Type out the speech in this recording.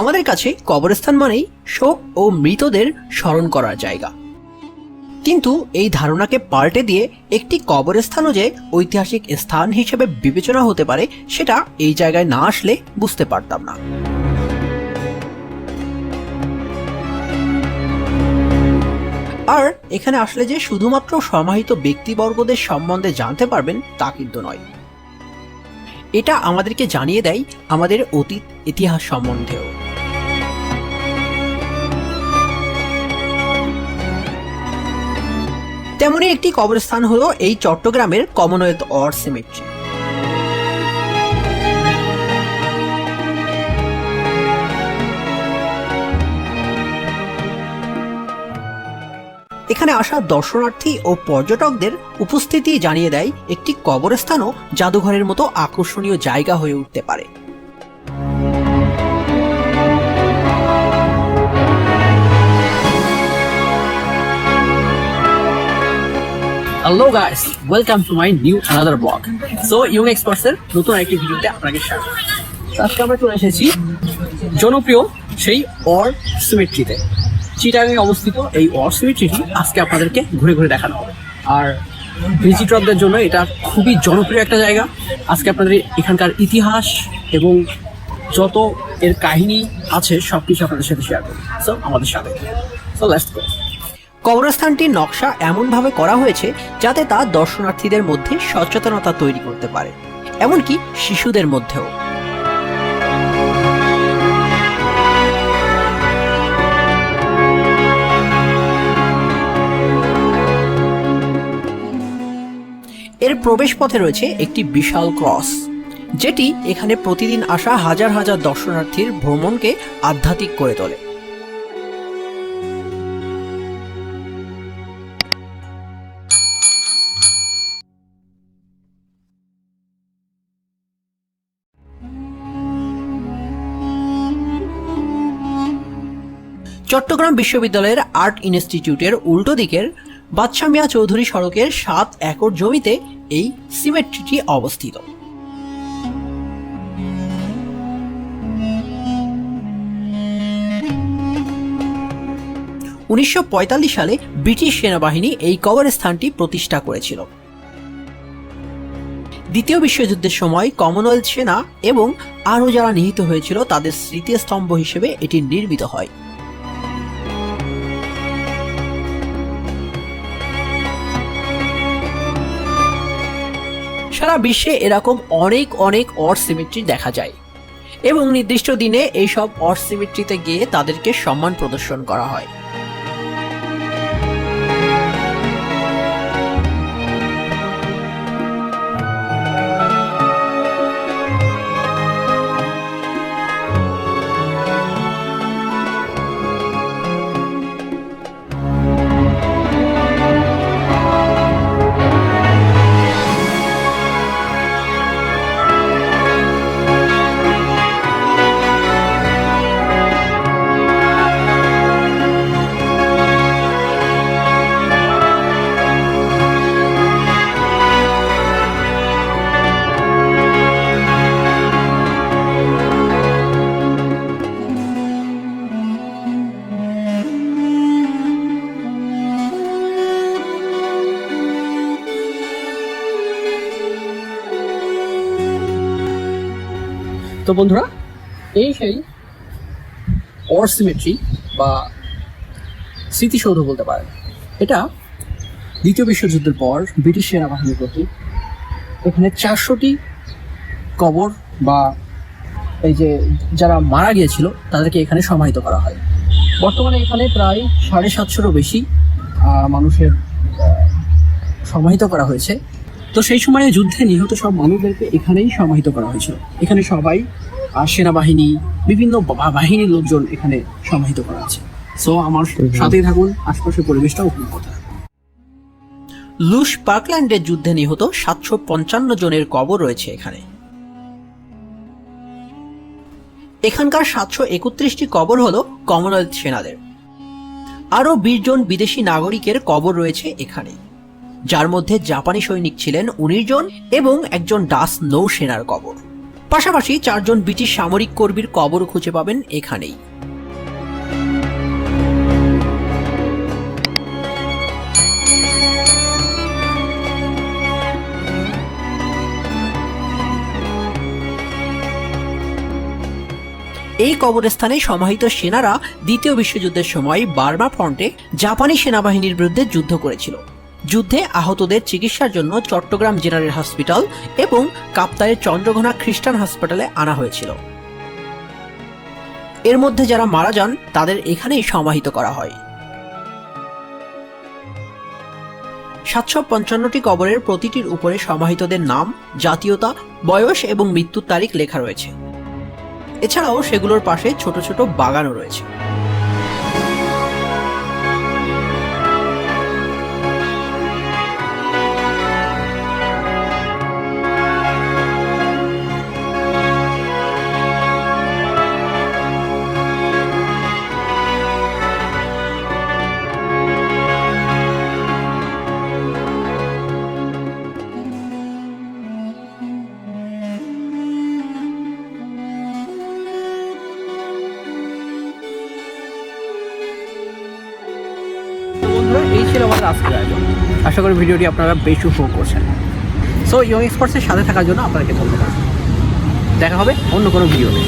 আমাদের কাছে কবরস্থান মানেই শোক ও মৃতদের স্মরণ করার জায়গা। কিন্তু এই ধারণাকে পাল্টে দিয়ে একটি কবরস্থানও যে ঐতিহাসিক স্থান হিসেবে বিবেচনা হতে পারে, সেটা এই জায়গায় না আসলে বুঝতে পারতাম না। আর এখানে আসলে যে শুধুমাত্র সমাহিত ব্যক্তিবর্গদের সম্বন্ধে জানতে পারবেন, তা কিন্তু নয়। এটা আমাদেরকে জানিয়ে দেয় আমাদের অতীত ইতিহাস সম্বন্ধেও। তেমনই একটি কবরস্থান হলো এই চট্টগ্রামের কমনওয়েলথ অর সিমেট্রি। এখানে আসা দর্শনার্থী ও পর্যটকদের উপস্থিতি জানিয়ে দেয় একটি কবরস্থানও জাদুঘরের মতো আকর্ষণীয় জায়গা হয়ে উঠতে পারে। Hello guys welcome to my new another blog so young এক্সপার্টসের নতুন আরেকটি ভিডিওতে আপনাকে স্বাগত। আজকে আমরা চলে এসেছি জনপ্রিয় সেই অর সিমেট্রিতে। চিটাগাংয়ে অবস্থিত এই অর সিমেট্রিটি আজকে আপনাদেরকে ঘুরে ঘুরে দেখানো হবে। আর ভিজিটরদের জন্য এটা খুবই জনপ্রিয় একটা জায়গা। আজকে আপনাদের এখানকার ইতিহাস এবং যত এর কাহিনী আছে সব কিছু আপনাদের সাথে শেয়ার করব। সো আমাদের সাথে। সো লেটস গো কবরস্থানটির নকশা এমনভাবে করা হয়েছে যাতে তা দর্শনার্থীদের মধ্যে সচেতনতা তৈরি করতে পারে, এমনকি শিশুদের মধ্যেও। এর প্রবেশপথে রয়েছে একটি বিশাল ক্রস, যেটি এখানে প্রতিদিন আসা হাজার হাজার দর্শনার্থীর ভ্রমণকে আধ্যাত্মিক করে তোলে। চট্টগ্রাম বিশ্ববিদ্যালয়ের আর্ট ইনস্টিটিউটের উল্টো দিকের বাদশা মিয়া চৌধুরী সড়কের সাত একর জমিতে এই সিমেট্রিটি অবস্থিত। উনিশশো পঁয়তাল্লিশ সালে ব্রিটিশ সেনাবাহিনী এই কবরস্থানটি প্রতিষ্ঠা করেছিল। দ্বিতীয় বিশ্বযুদ্ধের সময় কমনওয়েলথ সেনা এবং আরও যারা নিহিত হয়েছিল তাদের স্মৃতিস্তম্ভ হিসেবে এটি নির্মিত হয়। সারা বিশ্বে এরকম অনেক অনেক অর সিমেট্রি দেখা যায়। এবং নির্দিষ্ট দিনে এইসব অর সিমেট্রিতে গিয়ে তাদেরকে সম্মান প্রদর্শন করা হয়। তো বন্ধুরা, এই সেই অর সিমেট্রি বা স্মৃতিসৌধ বলতে পারেন। এটা দ্বিতীয় বিশ্বযুদ্ধের পর ব্রিটিশ সেনাবাহিনীর প্রতি এখানে চারশোটি কবর বা এই যে যারা মারা গিয়েছিল, তাদেরকে এখানে সমাহিত করা হয়। বর্তমানে এখানে প্রায় সাড়ে সাতশোরও বেশি মানুষের সমাহিত করা হয়েছে। তো সেই সময়ে যুদ্ধে নিহত সব মানুষদেরকে এখানেই সমাহিত করা হয়েছিল। এখানে সবাই আর সেনাবাহিনী বিভিন্ন বাহিনীর লোকজন এখানে সমাহিত করা আছে। সো আমার সাথেই থাকুন আশপাশের পরিবেশটা উপভোগ করতে লুশ পার্কল্যান্ডের যুদ্ধে নিহত সাতশো পঞ্চান্ন জনের কবর রয়েছে এখানে। এখানকার সাতশো একত্রিশটি কবর হল কমনওয়েলথ সেনাদের। আরও বিশ জন বিদেশি নাগরিকের কবর রয়েছে এখানে। যার মধ্যে জাপানি সৈনিক ছিলেন উনিশ জন এবং একজন ডাস নৌসেনার কবর। পাশাপাশি চারজন ব্রিটিশ সামরিক কর্মীর কবর খুঁজে পাবেন এখানেই। এই কবরস্থানে সমাহিত সেনারা দ্বিতীয় বিশ্বযুদ্ধের সময় বার্মা ফ্রন্টে জাপানি সেনাবাহিনীর বিরুদ্ধে যুদ্ধ করেছিল। যুদ্ধে আহতদের চিকিৎসার জন্য চট্টগ্রাম জেনারেল হসপিটাল এবং কাপ্তায়ের চন্দ্রঘোনা খ্রিস্টান হাসপাতালে আনা হয়েছিল। এর মধ্যে যারা মারা যান, তাদের এখানেই সমাহিত করা হয়। সাতশো পঞ্চান্নটি কবরের প্রতিটির উপরে সমাহিতদের নাম, জাতীয়তা, বয়স এবং মৃত্যুর তারিখ লেখা রয়েছে। এছাড়াও সেগুলোর পাশে ছোট ছোট বাগানও রয়েছে। ছিল আমাদের আজকের আয়োজন। আশা করি ভিডিওটি আপনারা বেশ উপভোগ করছেন। সো ইয়ং এক্সপার্টসের সাথে থাকার জন্য আপনাদেরকে ধন্যবাদ। দেখা হবে অন্য কোনো ভিডিওতে।